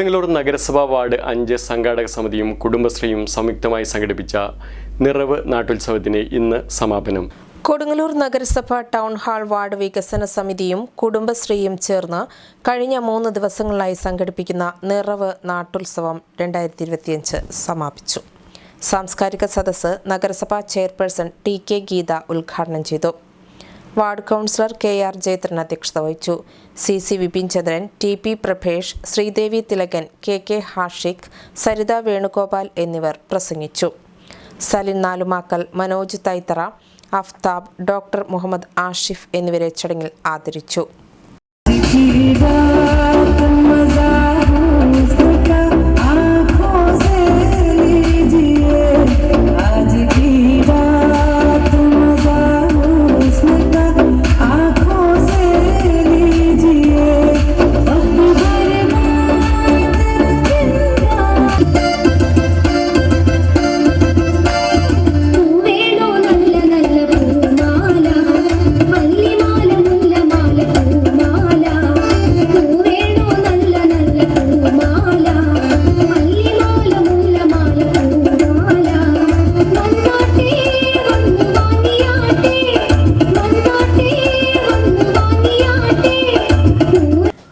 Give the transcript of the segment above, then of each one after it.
കൊടുങ്ങല്ലൂർ നഗരസഭാ വാർഡ് അഞ്ച് സംഘാടക സമിതിയും കുടുംബശ്രീയും സംയുക്തമായി സംഘടിപ്പിച്ച നിറവ് നാട്ടുത്സവത്തിന് ഇന്ന് സമാപനം. കൊടുങ്ങല്ലൂർ നഗരസഭ ടൗൺ ഹാൾ വാർഡ് വികസന സമിതിയും കുടുംബശ്രീയും ചേർന്ന് കഴിഞ്ഞ മൂന്ന് ദിവസങ്ങളായി സംഘടിപ്പിക്കുന്ന നിറവ് നാട്ടുത്സവം രണ്ടായിരത്തി ഇരുപത്തിയഞ്ച് സമാപിച്ചു. സാംസ്കാരിക സദസ്സ് നഗരസഭാ ചെയർപേഴ്സൺ ടി കെ ഗീത ഉദ്ഘാടനം ചെയ്തു. Ward councillor K R Jayathran അധ്യക്ഷത വഹിച്ചു. C C Vipin Chandran T P Prabhesh Sreedevi Thilakan K K Hashiq Saritha Venugopal എന്നിവർ പ്രസംഗിച്ചു. സലിൻ നാലുമാക്കൽ മനോജ് തൈത്തറ അഫ്താബ് ഡോക്ടർ മുഹമ്മദ് ആഷിഫ് എന്നിവരെ ചടങ്ങിൽ ആദരിച്ചു.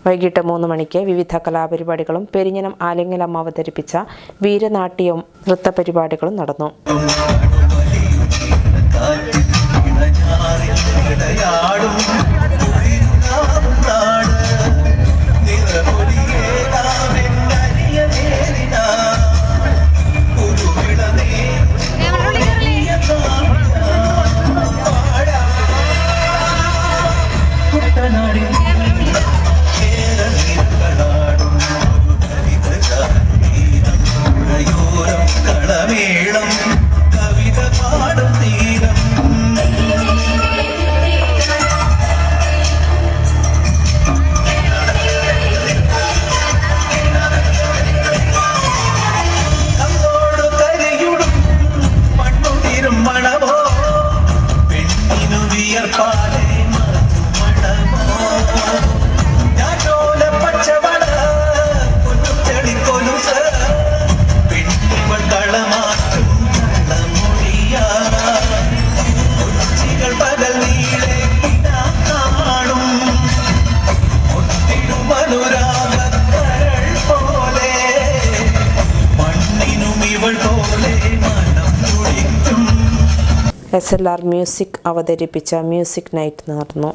വൈകിട്ട് മൂന്ന് മണിക്ക് വിവിധ കലാപരിപാടികളും പെരിഞ്ഞനം ആലിംഗലം അവതരിപ്പിച്ച വീരനാട്യവും നൃത്തപരിപാടികളും നടന്നു. എസ് എൽ ആർ മ്യൂസിക് അവതരിപ്പിച്ച മ്യൂസിക് നൈറ്റ് നടന്നു.